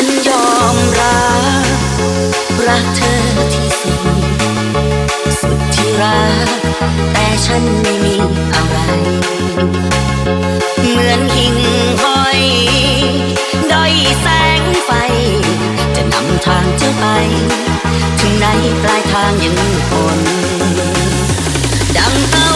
ฉันยอมรับ รักเธอที่สุด สุดที่รัก แต่ฉันไม่มีอะไร เหมือนหิ่งห้อยด้อยแสงไฟ จะนำทางเธอไป ถึงไหนปลายทางยังคนดังตา